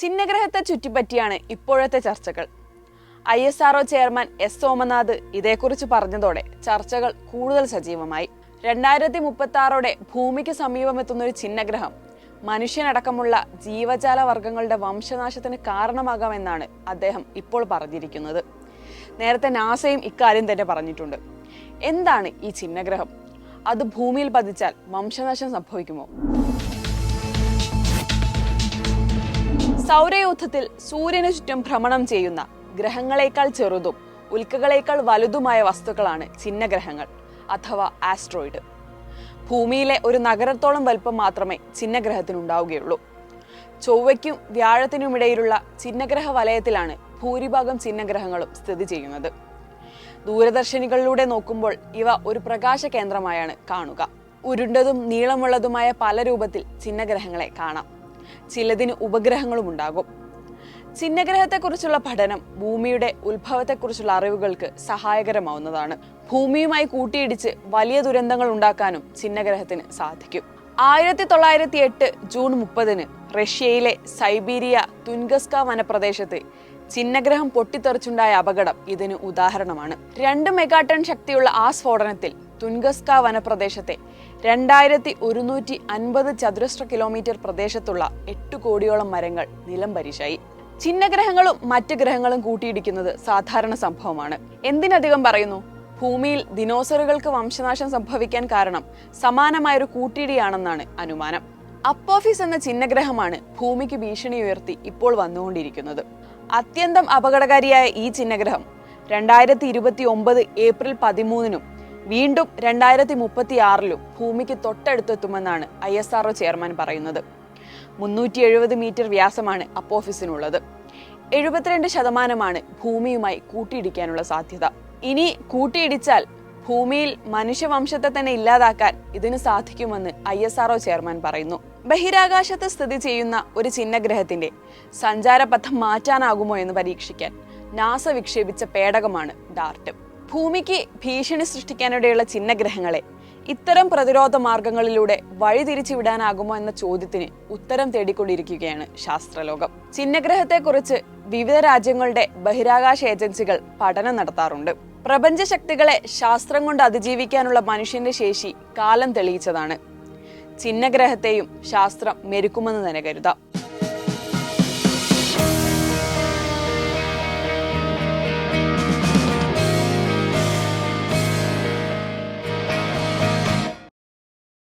ചിഹ്നഗ്രഹത്തെ ചുറ്റിപ്പറ്റിയാണ് ഇപ്പോഴത്തെ ചർച്ചകൾ. I S R O chairman S Somanath ഇതേക്കുറിച്ച് പറഞ്ഞതോടെ ചർച്ചകൾ കൂടുതൽ സജീവമായി. രണ്ടായിരത്തി മുപ്പത്തി ആറോടെ ഭൂമിക്ക് സമീപമെത്തുന്ന ഒരു ചിഹ്നഗ്രഹം മനുഷ്യനടക്കമുള്ള ജീവജാല വർഗങ്ങളുടെ വംശനാശത്തിന് കാരണമാകാമെന്നാണ് അദ്ദേഹം ഇപ്പോൾ പറഞ്ഞിരിക്കുന്നത്. നേരത്തെ നാസയും ഇക്കാര്യം തന്നെ പറഞ്ഞിട്ടുണ്ട്. എന്താണ് ഈ ചിഹ്നഗ്രഹം അത് ഭൂമിയിൽ പതിച്ചാൽ വംശനാശം സംഭവിക്കുമോ? സൗരയൂഥത്തിൽ സൂര്യന് ചുറ്റും ഭ്രമണം ചെയ്യുന്ന ഗ്രഹങ്ങളെക്കാൾ ചെറുതും ഉൽക്കകളേക്കാൾ വലുതുമായ വസ്തുക്കളാണ് ചിഹ്നഗ്രഹങ്ങൾ അഥവാ ആസ്ട്രോയിഡ് ഭൂമിയിലെ ഒരു നഗരത്തോളം വലുപ്പം മാത്രമേ ചിഹ്നഗ്രഹത്തിനുണ്ടാവുകയുള്ളൂ. ചൊവ്വയ്ക്കും വ്യാഴത്തിനുമിടയിലുള്ള ചിഹ്നഗ്രഹ വലയത്തിലാണ് ഭൂരിഭാഗം ചിഹ്നഗ്രഹങ്ങളും സ്ഥിതി ചെയ്യുന്നത്. ദൂരദർശിനികളിലൂടെ നോക്കുമ്പോൾ ഇവ ഒരു പ്രകാശ കേന്ദ്രമായാണ് കാണുക. ഉരുണ്ടതും നീളമുള്ളതുമായ പല രൂപത്തിൽ ചിഹ്നഗ്രഹങ്ങളെ കാണാം. ചിലതിന് ഉപഗ്രഹങ്ങളും ഉണ്ടാകും. ചിഹ്നഗ്രഹത്തെക്കുറിച്ചുള്ള പഠനം ഭൂമിയുടെ ഉത്ഭവത്തെക്കുറിച്ചുള്ള അറിവുകൾക്ക് സഹായകരമാവുന്നതാണ്. ഭൂമിയുമായി കൂട്ടിയിടിച്ച് വലിയ ദുരന്തങ്ങൾ ഉണ്ടാക്കാനും ചിഹ്നഗ്രഹത്തിന് സാധിക്കും. ആയിരത്തി തൊള്ളായിരത്തി എട്ട് ജൂൺ മുപ്പതിന് റഷ്യയിലെ സൈബീരിയ തുൻഗസ്ക വനപ്രദേശത്ത് ചിഹ്നഗ്രഹം പൊട്ടിത്തെറിച്ചുണ്ടായ അപകടം ഇതിന് ഉദാഹരണമാണ്. രണ്ട് മെഗാടൺ ശക്തിയുള്ള ആ സ്ഫോടനത്തിൽ തുൻഗസ്ക വനപ്രദേശത്തെ രണ്ടായിരത്തി ഒരുന്നൂറ്റി അൻപത് ചതുരശ്ര കിലോമീറ്റർ പ്രദേശത്തുള്ള എട്ട് കോടിയോളം മരങ്ങൾ നിലം പരിശായി. ചിഹ്നഗ്രഹങ്ങളും മറ്റ് ഗ്രഹങ്ങളും കൂട്ടിയിടിക്കുന്നത് സാധാരണ സംഭവമാണ്. എന്തിനധികം പറയുന്നു? ഭൂമിയിൽ ദിനോസറുകൾക്ക് വംശനാശം സംഭവിക്കാൻ കാരണം സമാനമായൊരു കൂട്ടിയിടിയാണെന്നാണ് അനുമാനം. അപ്പോഫിസ് എന്ന ചിഹ്നഗ്രഹമാണ് ഭൂമിക്ക് ഭീഷണി ഉയർത്തി ഇപ്പോൾ വന്നുകൊണ്ടിരിക്കുന്നത്. അത്യന്തം അപകടകാരിയായ ഈ ചിഹ്നഗ്രഹം രണ്ടായിരത്തി ഇരുപത്തി ഒമ്പത് ഏപ്രിൽ പതിമൂന്നിനും വീണ്ടും രണ്ടായിരത്തി മുപ്പത്തി ആറിലും ഭൂമിക്ക് തൊട്ടടുത്തെത്തുമെന്നാണ് ഐ എസ് ആർഒ ചെയർമാൻ പറയുന്നത്. മുന്നൂറ്റി എഴുപത് മീറ്റർ വ്യാസമാണ് അപ്പോഫിസിനുള്ളത്. എഴുപത്തിരണ്ട് ശതമാനമാണ് ഭൂമിയുമായി കൂട്ടിയിടിക്കാനുള്ള സാധ്യത. ഇനി കൂട്ടിയിടിച്ചാൽ ഭൂമിയിൽ മനുഷ്യവംശത്തെ തന്നെ ഇല്ലാതാക്കാൻ ഇതിന് സാധിക്കുമെന്ന് ഐ എസ് ആർഒ ചെയർമാൻ പറയുന്നു. ബഹിരാകാശത്ത് സ്ഥിതി ചെയ്യുന്ന ഒരു ചിഹ്നഗ്രഹത്തിന്റെ സഞ്ചാരപഥം മാറ്റാനാകുമോ എന്ന് പരീക്ഷിക്കാൻ നാസ വിക്ഷേപിച്ച പേടകമാണ് ഡാർട്ട്. ഭൂമിക്ക് ഭീഷണി സൃഷ്ടിക്കാനിടയുള്ള ചിഹ്നഗ്രഹങ്ങളെ ഇത്തരം പ്രതിരോധ മാർഗങ്ങളിലൂടെ വഴിതിരിച്ചു വിടാനാകുമോ എന്ന ചോദ്യത്തിന് ഉത്തരം തേടിക്കൊണ്ടിരിക്കുകയാണ് ശാസ്ത്രലോകം. ചിഹ്നഗ്രഹത്തെക്കുറിച്ച് വിവിധ രാജ്യങ്ങളുടെ ബഹിരാകാശ ഏജൻസികൾ പഠനം നടത്താറുണ്ട്. പ്രപഞ്ച ശക്തികളെ ശാസ്ത്രം കൊണ്ട് അതിജീവിക്കാനുള്ള മനുഷ്യന്റെ ശേഷി കാലം തെളിയിച്ചതാണ്. ചിഹ്നഗ്രഹത്തെയും ശാസ്ത്രം മെരുക്കുമെന്ന് തന്നെ കരുതാം.